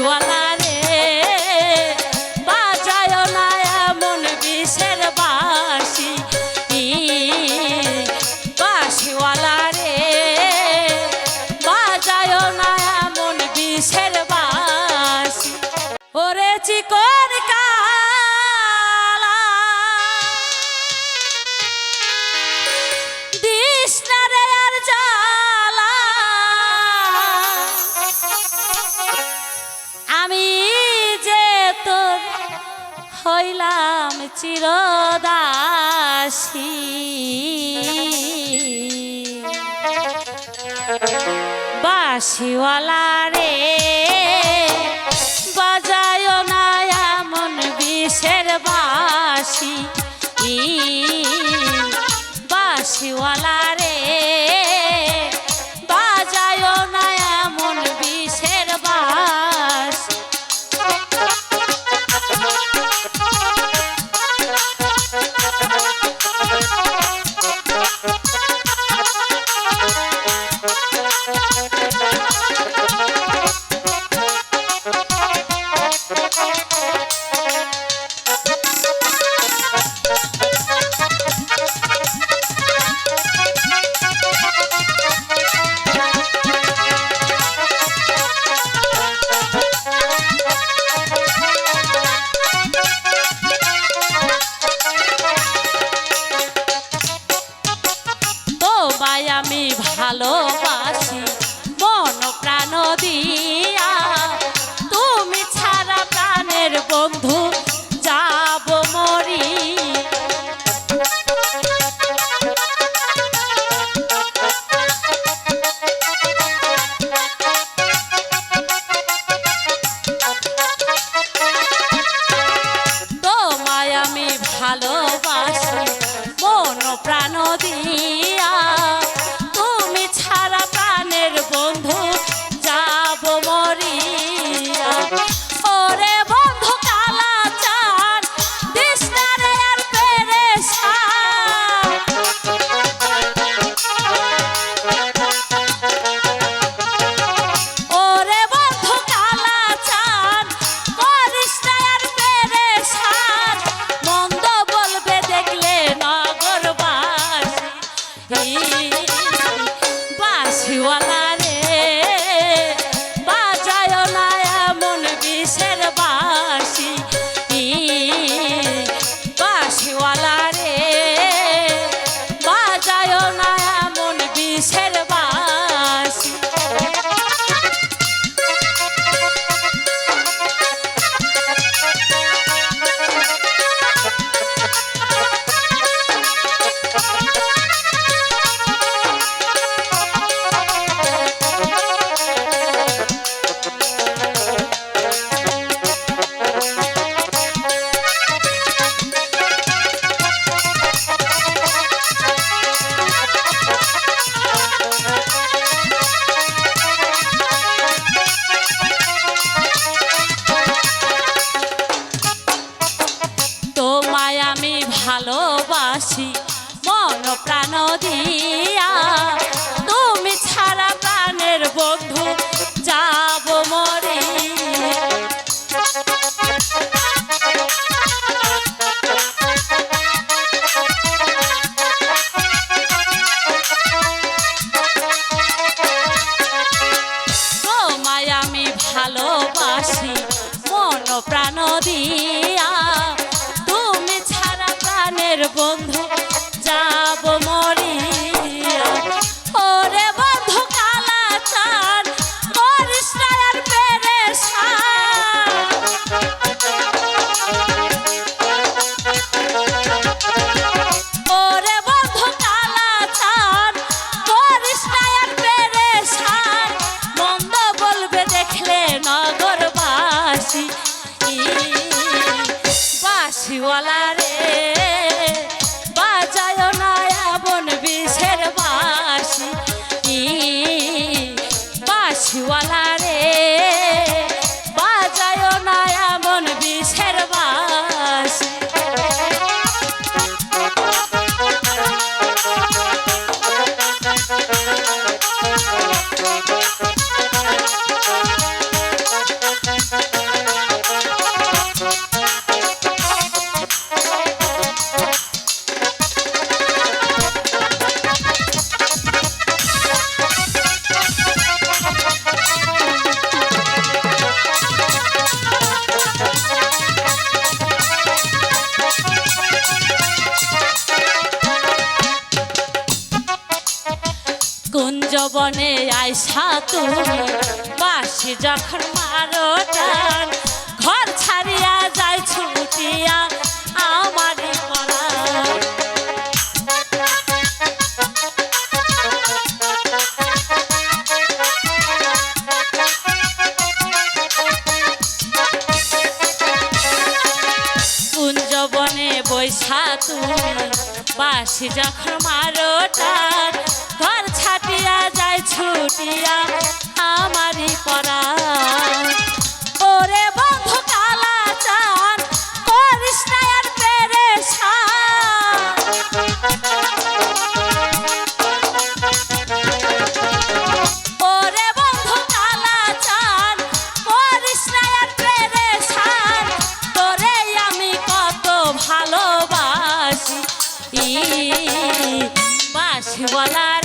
You igual a চিরদাসী। বাসিওয়ালা রে বাজায় না এমন বিষের বাসি বাসিওয়ালা বনে আইসা তুমি বাসি যখন মারো টান, ঘর ছাড়িয়া যায় ছুটিয়া আমারই পড়া কুঞ্জবনে বৈশা তুমি বাসি যখন মারো টান, ঘর ছাটিয়া যায় ছুটিয়া আমারই পরা ওরে বন্ধু কালা চান ওরে তোরে আমি কত বাসি বলা